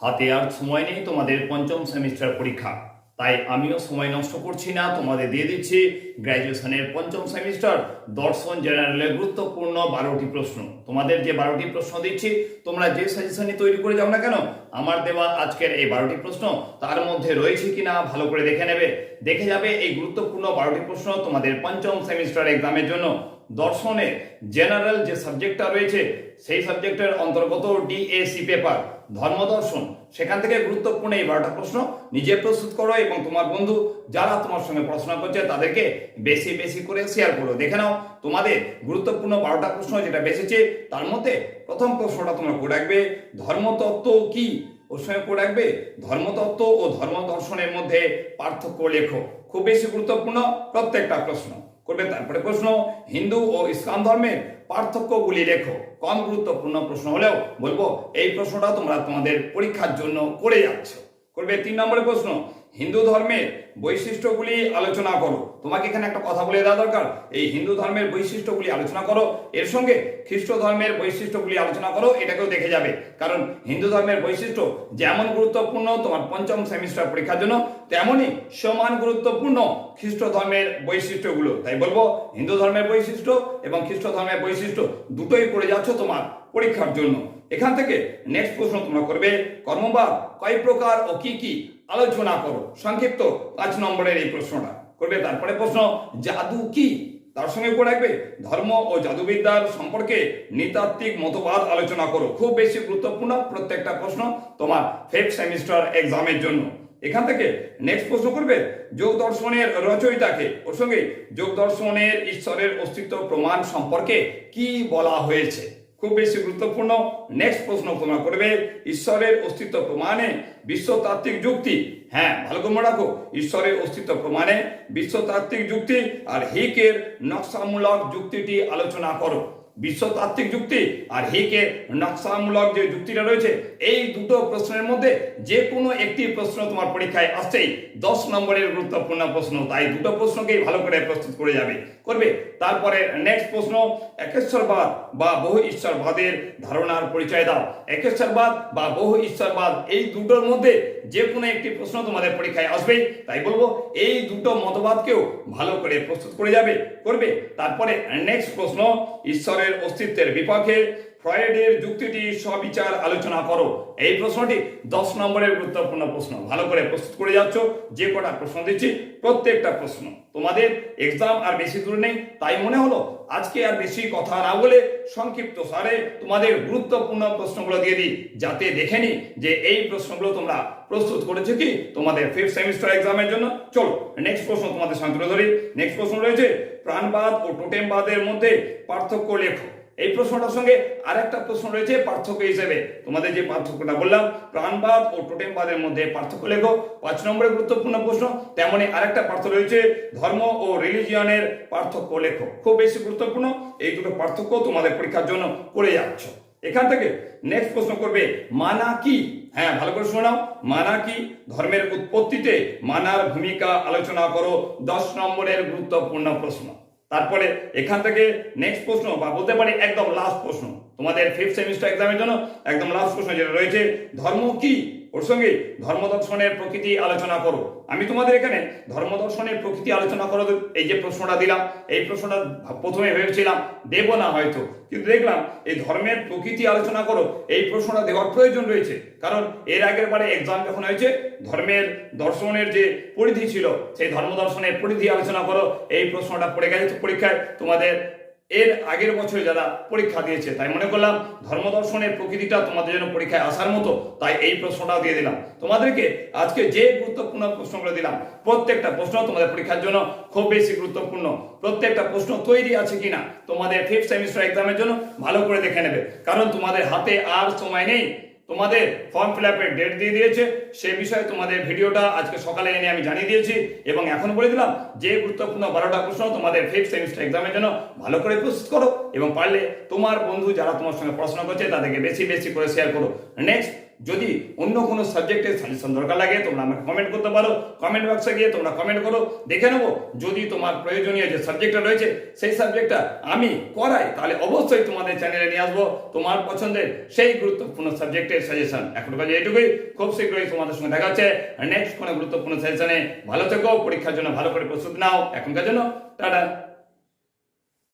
হাতে আর সময় নেই তোমাদের পঞ্চম সেমিস্টার পরীক্ষা। তাই আমিও সময় নষ্ট করছি না, তোমাদের দিয়ে দিচ্ছি গ্র্যাজুয়েশনের পঞ্চম সেমিস্টার, দর্শন জেনারেলের গুরুত্বপূর্ণ বারোটি প্রশ্ন। তোমাদের যে বারোটি প্রশ্ন দিচ্ছি, তোমরা যে সাজেশনই তৈরি করে যাও না কেন, আমার দেওয়া আজকের এই বারোটি প্রশ্ন তার মধ্যে রয়েছে কিনা ভালো করে দেখে নেবে। দেখে যাবে এই গুরুত্বপূর্ণ বারোটি প্রশ্ন তোমাদের পঞ্চম সেমিস্টার এক্সামের জন্য। দর্শনের জেনারেল যে সাবজেক্টটা রয়েছে, সেই সাবজেক্টের অন্তর্গত ডিএসি পেপার ধর্মদর্শন সেখান থেকে গুরুত্বপূর্ণ এই বারোটা প্রশ্ন নিজে প্রস্তুত করো এবং তোমার বন্ধু যারা তোমার সঙ্গে পড়াশোনা করছে, তাদেরকে বেশি বেশি করে শেয়ার করো। দেখে নাও, তোমাদের গুরুত্বপূর্ণ বারোটা প্রশ্ন যেটা বেসেছে, তার মধ্যে প্রথম প্রশ্নটা তোমরা করে রাখবে, ধর্মতত্ত্ব কি? ওর সঙ্গে করে রাখবে, ধর্মতত্ত্ব ও ধর্ম দর্শনের মধ্যে পার্থক্য লেখো। খুব বেশি গুরুত্বপূর্ণ প্রত্যেকটা প্রশ্ন। করবে তারপরে প্রশ্ন, হিন্দু ও ইসলাম ধর্মের পার্থক্যগুলি লেখো। কম গুরুত্বপূর্ণ প্রশ্ন হলেও বলব, এই প্রশ্নটা তোমরা তোমাদের পরীক্ষার জন্য করে যাচ্ছ। করবে তিন নম্বরের প্রশ্ন, হিন্দু ধর্মের বৈশিষ্ট্যগুলি আলোচনা করো। তোমাকে এখানে একটা কথা বলে দেওয়া দরকার। এই হিন্দু ধর্মের বৈশিষ্ট্যগুলি আলোচনা করো। এর সঙ্গে খ্রিস্ট ধর্মের বৈশিষ্ট্যগুলি আলোচনা করো, এটাকেও দেখে যাবে। কারণ হিন্দু ধর্মের বৈশিষ্ট্য যেমন গুরুত্বপূর্ণ তোমার পঞ্চম সেমিস্টার পরীক্ষার জন্য, তেমনই সমান গুরুত্বপূর্ণ খ্রিস্ট ধর্মের বৈশিষ্ট্যগুলো। তাই বলব, হিন্দু ধর্মের বৈশিষ্ট্য এবং খ্রিস্ট ধর্মের বৈশিষ্ট্য দুটোই পড়ে যাচ্ছ তোমার পরীক্ষার জন্য। এখান থেকে নেক্সট প্রশ্ন তোমরা করবে, কর্মবাদ কয় প্রকার ও কি কি? আলোচনা করো। সংক্ষিপ্ত পাঁচ নম্বরের এই প্রশ্নটা। করবে। তারপরে প্রশ্ন, জাদু কি? তার সঙ্গে করে রাখবে, ধর্ম ও জাদুবিদ্যার সম্পর্কে নৃতাত্ত্বিক মতবাদ আলোচনা করো। খুব বেশি গুরুত্বপূর্ণ প্রত্যেকটা প্রশ্ন তোমার ফিফথ সেমিস্টার এক্সামের জন্য। এখান থেকে নেক্সট প্রশ্ন করবে, যোগ দর্শনের রচয়িতাকে। ওর সঙ্গে যোগ দর্শনের ঈশ্বরের অস্তিত্ব প্রমাণ সম্পর্কে কি বলা হয়েছে? খুব বেশি গুরুত্বপূর্ণ। নেক্সট প্রশ্ন তোমরা করবে, ঈশ্বরের অস্তিত্ব প্রমাণে বিশ্বতাত্ত্বিক যুক্তি। হ্যাঁ ভালো করে মনে রাখো, ঈশ্বরের অস্তিত্ব প্রমাণে বিশ্বতাত্ত্বিক যুক্তি আর হিকের নকশামূলক যুক্তিটি আলোচনা করো। বিশ্বতাত্ত্বিক যুক্তি আর হিকের নকশামূলক যে যুক্তিটা রয়েছে, এই দুটো প্রশ্নের মধ্যে যে কোনো একটি প্রশ্ন তোমার পরীক্ষায় আসছেই দশ নম্বরের গুরুত্বপূর্ণ প্রশ্ন, তাই দুটো প্রশ্নকেই ভালো করে প্রস্তুত করে যাবে। করবে। তারপরে নেক্সট প্রশ্ন, একেশ্বরবাদ বা বহু ঈশ্বরবাদের ধারণার পরিচয় দাও। একেশ্বরবাদ বা বহু ঈশ্বরবাদ, এই দুটোর মধ্যে যে কোনো একটি প্রশ্ন তোমাদের পরীক্ষায় আসবে তাই বলব, এই দুটো মতবাদকেও ভালো করে প্রস্তুত করে যাবে, করবে। তারপরে নেক্সট প্রশ্ন, ঈশ্বরের অস্তিত্বের বিপক্ষে ফ্রয়েডের যুক্তিটি সবিচার আলোচনা করো। এই প্রশ্নটি দশ নম্বরের গুরুত্বপূর্ণ প্রশ্ন। ভালো করে প্রস্তুত করে যাচ্ছ। যে কটা প্রশ্ন দিচ্ছি, প্রত্যেকটা প্রশ্ন। তোমাদের এক্সাম আর বেশি দূর নেই, তাই মনে হলো আজকে আর বেশি কথা না বলে সংক্ষিপ্ত সারে তোমাদের গুরুত্বপূর্ণ প্রশ্নগুলো দিয়ে দিই। যাতে দেখে নি যে এই প্রশ্নগুলো তোমরা প্রস্তুত করেছ কি তোমাদের ফিফথ সেমিস্টার এক্সামের জন্য। চলো নেক্সট প্রশ্ন তোমাদের তুলে ধরি। নেক্সট প্রশ্ন রয়েছে, প্রাণবাদ ও টোটেমবাদের মধ্যে পার্থক্য লেখো। এই প্রশ্নটার সঙ্গে আরেকটা প্রশ্ন রয়েছে, পার্থক্য হিসেবে। তোমাদের যে পার্থক্যটা বললাম, প্রাণবাদ ও টোটেমবাদের মধ্যে পার্থক্য লেখো। পাঁচ নম্বরের গুরুত্বপূর্ণ প্রশ্ন তেমনই আরেকটা পার্থক্য রয়েছে, ধর্ম ও রিলিজিয়নের পার্থক্য লেখো। খুব বেশি গুরুত্বপূর্ণ, এই দুটো পার্থক্য তোমাদের পরীক্ষার জন্য করে যাচ্ছ। এখান থেকে নেক্সট প্রশ্ন করবে, মানা কি? হ্যাঁ ভালো করে শোনাও মানা কি? ধর্মের উৎপত্তিতে মানার ভূমিকা আলোচনা করো। দশ নম্বরের গুরুত্বপূর্ণ প্রশ্ন। তারপরে এখান থেকে নেক্সট প্রশ্ন বা বলতে পারি একদম লাস্ট প্রশ্ন। তোমাদের ফিফথ সেমিস্টার এক্সামের জন্য একদম লাস্ট প্রশ্ন যেটা রয়েছে, ধর্ম কি? ওর সঙ্গে ধর্মদর্শনের প্রকৃতি আলোচনা করো। আমি তোমাদের এখানে ধর্মদর্শনের প্রকৃতি আলোচনা করো এই যে প্রশ্নটা দিলাম, এই প্রশ্নটা প্রথমে ভেবেছিলাম, দেব না হয়তো। কিন্তু দেখলাম, এই ধর্মের প্রকৃতি আলোচনা করো, এই প্রশ্নটা দেওয়ার প্রয়োজন রয়েছে। কারণ এর আগের বারে এক্সাম যখন হয়েছে, ধর্মের দর্শনের যে পরিধি ছিল, সেই ধর্ম দর্শনের পরিধি আলোচনা করো, এই প্রশ্নটা পড়ে গেছে পরীক্ষায়। তোমাদের এর আগের বছরে যারা পরীক্ষা দিয়েছে, তাই মনে করলাম ধর্মদর্শনের প্রকৃতিটা তোমাদের জন্য পরীক্ষায় আসার মতো, তাই এই প্রশ্নটাও দিয়ে দিলাম। তোমাদেরকে আজকে যে গুরুত্বপূর্ণ প্রশ্নগুলো দিলাম, প্রত্যেকটা প্রশ্ন তোমাদের পরীক্ষার জন্য খুব বেশি গুরুত্বপূর্ণ। প্রত্যেকটা প্রশ্ন তৈরি আছে কিনা, তোমাদের ফিফথ সেমিস্টার এক্সামের জন্য ভালো করে দেখে নেবে। কারণ তোমাদের হাতে আর সময় নেই তোমাদের ফর্ম ফিল আপের ডেট দিয়ে দিয়েছে, সে বিষয়ে তোমাদের ভিডিওটা আজকে সকালে এনে আমি জানিয়ে দিয়েছি এবং এখন বলে দিলাম, যে গুরুত্বপূর্ণ বারোটা প্রশ্ন তোমাদের ফিফথ সেমিস্টার এক্সামের জন্য ভালো করে প্রস্তুত করো এবং পারলে তোমার বন্ধু যারা তোমার সঙ্গে পড়াশোনা করছে তাদেরকে বেশি বেশি করে শেয়ার করো। নেক্সট যদি অন্য কোনো সাবজেক্টের সাজেশন দরকার লাগে, তোমরা আমাকে কমেন্ট করতে পারো। কমেন্ট বক্সে গিয়ে তোমরা কমেন্ট করো। দেখে নেব, যদি তোমার প্রয়োজনীয় যে সাবজেক্টটা রয়েছে, সেই সাবজেক্টটা আমি করাই, তাহলে অবশ্যই তোমাদের চ্যানেলে নিয়ে আসব। তোমার পছন্দের সেই গুরুত্বপূর্ণ সাবজেক্টের সাজেশন এখন কাজে এইটুকুই, খুব শীঘ্রই তোমাদের সঙ্গে দেখা হচ্ছে। নেক্সট কোনো গুরুত্বপূর্ণ সাজেশনে ভালো থেকো, পরীক্ষার জন্য ভালো করে প্রস্তুত নাও। এখনকার জন্য, টাটা।